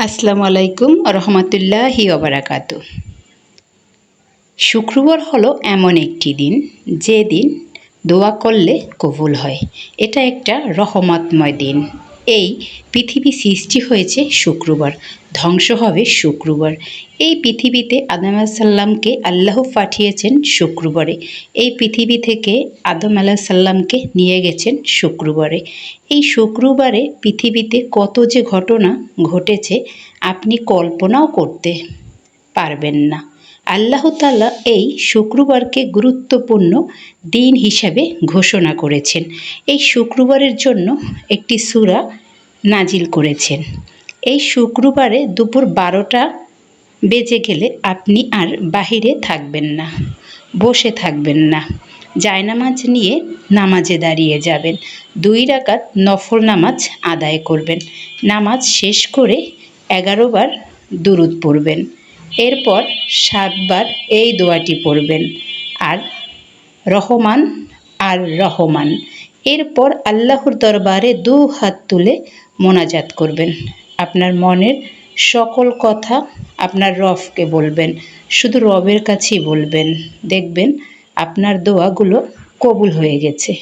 আসসালামু আলাইকুম রহমতুল্লাহি ওবরাকাতু শুক্রবার হলো এমন একটি দিন যে দিন দোয়া করলে কবুল হয়। এটা একটা রহমতময় দিন। এই পৃথিবী সৃষ্টি হয়েছে শুক্রবার, ধ্বংস হবে শুক্রবার। এই পৃথিবীতে আদম সাল্লামকে আল্লাহ পাঠিয়েছেন শুক্রবারে। এই পৃথিবী থেকে আদম আলাহ সাল্লামকে নিয়ে গেছেন শুক্রবারে। এই শুক্রবারে পৃথিবীতে কত যে ঘটনা ঘটেছে, আপনি কল্পনাও করতে পারবেন না। আল্লাহ এই শুক্রবারকে গুরুত্বপূর্ণ দিন হিসাবে ঘোষণা করেছেন। এই শুক্রবারের জন্য একটি সুরা নাজিল করেছেন। এই শুক্রবারে দুপুর বারোটা বেজে গেলে আপনি আর বাহিরে থাকবেন না, বসে থাকবেন না। জায়নামাজ নিয়ে নামাজে দাঁড়িয়ে যাবেন। দুই রাকাত নফল নামাজ আদায় করবেন। নামাজ শেষ করে এগারো বার দুরুদ পড়বেন। এরপর সাতবার এই দোয়াটি পড়বেন। আর রহমান আর রহমান। এরপর আল্লাহর দরবারে দু হাত তুলে মোনাজাত করবেন। আপনার মনের সকল কথা আপনার রফকে বলবেন, শুধু রবের কাছেই বলবেন। দেখবেন আপনার দোয়াগুলো কবুল হয়ে গেছে।